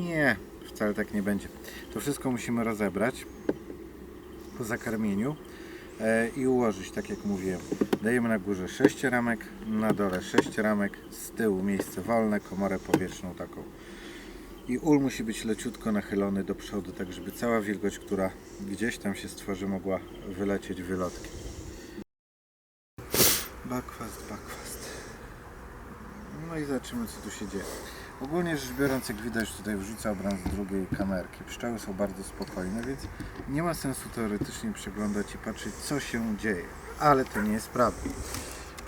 Nie, wcale tak nie będzie. To wszystko musimy rozebrać po zakarmieniu e, i ułożyć, tak jak mówiłem. Dajemy na górze 6 ramek, na dole 6 ramek, z tyłu miejsce wolne, komorę powietrzną taką. I ul musi być leciutko nachylony do przodu, tak żeby cała wilgoć, która gdzieś tam się stworzy, mogła wylecieć wylotkiem. Backfast, backfast. No i zobaczymy co tu się dzieje. Ogólnie rzecz biorąc, jak widać tutaj wrzuca obraz drugiej kamerki. Pszczoły są bardzo spokojne, więc nie ma sensu teoretycznie przeglądać i patrzeć co się dzieje. Ale to nie jest prawda.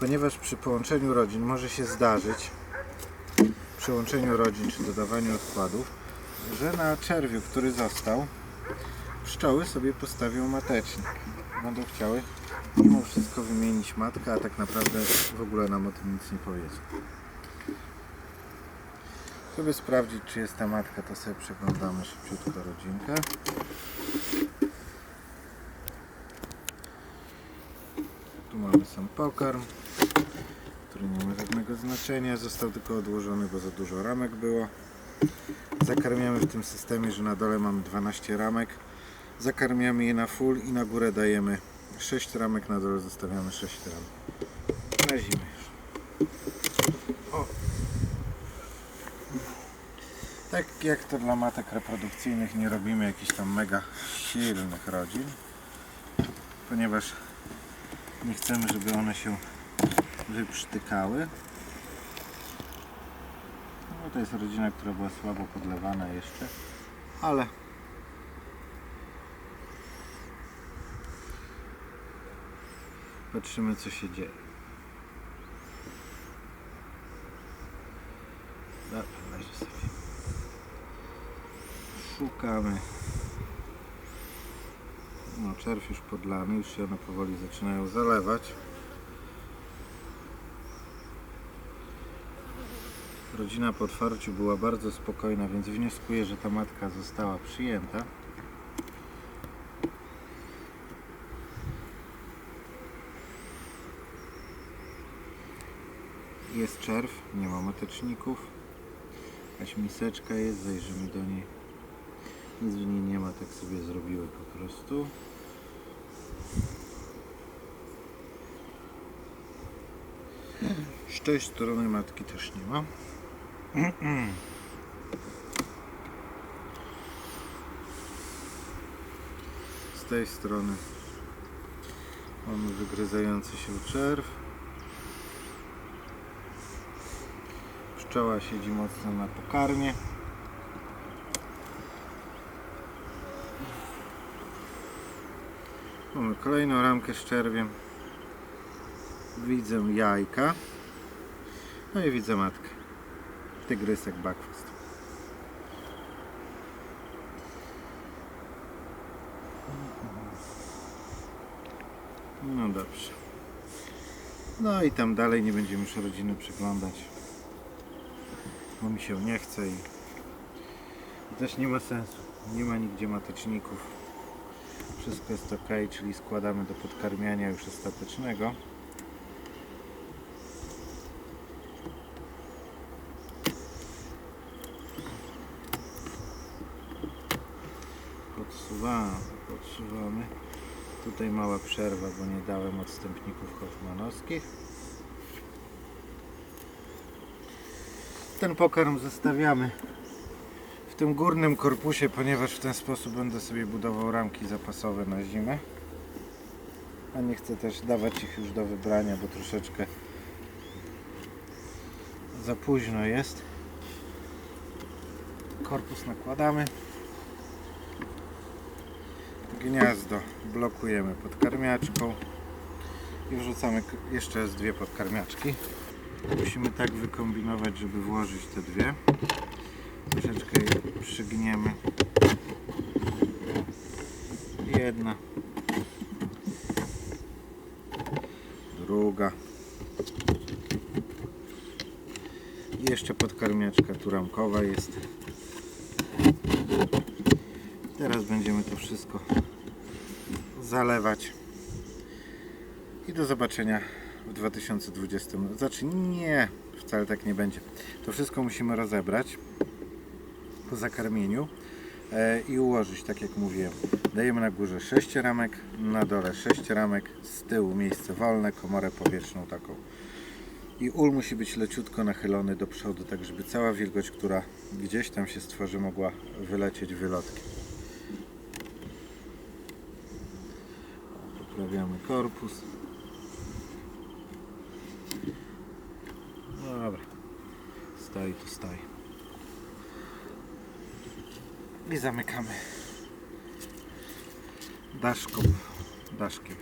Ponieważ przy połączeniu rodzin może się zdarzyć, przy łączeniu rodzin czy dodawaniu odkładów, że na czerwiu, który został, pszczoły sobie postawią matecznik. Będą chciały mimo wszystko wymienić matkę, a tak naprawdę w ogóle nam o tym nic nie powiedzą. Żeby sprawdzić, czy jest ta matka, to sobie przeglądamy szybciutko rodzinkę. Tu mamy sam pokarm, który nie ma żadnego znaczenia. Został tylko odłożony, bo za dużo ramek było. Zakarmiamy w tym systemie, że na dole mamy 12 ramek. Zakarmiamy je na full i na górę dajemy 6 ramek, na dole zostawiamy 6 ramek. Na zimę. O. Tak jak to dla matek reprodukcyjnych nie robimy jakichś tam mega silnych rodzin, ponieważ nie chcemy, żeby one się wyprztykały. No to jest rodzina, która była słabo podlewana jeszcze, ale patrzymy co się dzieje. Dobra, leży sobie. Szukamy. No, czerw już podlany, już się one powoli zaczynają zalewać. Rodzina po otwarciu była bardzo spokojna, więc wnioskuję, że ta matka została przyjęta. Jest czerw, nie ma mateczników. Jakaś miseczka jest, zajrzymy do niej. Nic w niej nie ma, tak sobie zrobiły po prostu. Z tej strony matki też nie ma. Z tej strony mamy wygryzający się czerw. Pszczoła siedzi mocno na pokarmie. Mamy kolejną ramkę z czerwiem. Widzę jajka. No i widzę matkę. Tygrysek backfast. No dobrze. No i tam dalej nie będziemy już rodziny przeglądać. Bo mi się nie chce i, i też nie ma sensu. Nie ma nigdzie mateczników. Wszystko jest ok, czyli składamy do podkarmiania już ostatecznego. Podsuwamy, podsuwamy. Tutaj mała przerwa, bo nie dałem odstępników hoffmanowskich. Ten pokarm zostawiamy tym górnym korpusie, ponieważ w ten sposób będę sobie budował ramki zapasowe na zimę. A nie chcę też dawać ich już do wybrania, bo troszeczkę za późno jest. Korpus nakładamy. Gniazdo blokujemy podkarmiaczką i wrzucamy jeszcze raz dwie podkarmiaczki. Musimy tak wykombinować, żeby włożyć te dwie. Troszeczkę je przygniemy. Jedna. Druga. Jeszcze podkarmiaczka turamkowa jest. Teraz będziemy to wszystko zalewać. I do zobaczenia w 2020. Znaczy nie, wcale tak nie będzie. To wszystko musimy rozebrać po zakarmieniu e, i ułożyć, tak jak mówiłem. Dajemy na górze 6 ramek, na dole 6 ramek, z tyłu miejsce wolne, komorę powietrzną taką. I ul musi być leciutko nachylony do przodu, tak żeby cała wilgoć, która gdzieś tam się stworzy, mogła wylecieć wylotkiem. Poprawiamy korpus. No dobra. Stoi to stoi. I zamykamy daszką, daszkiem.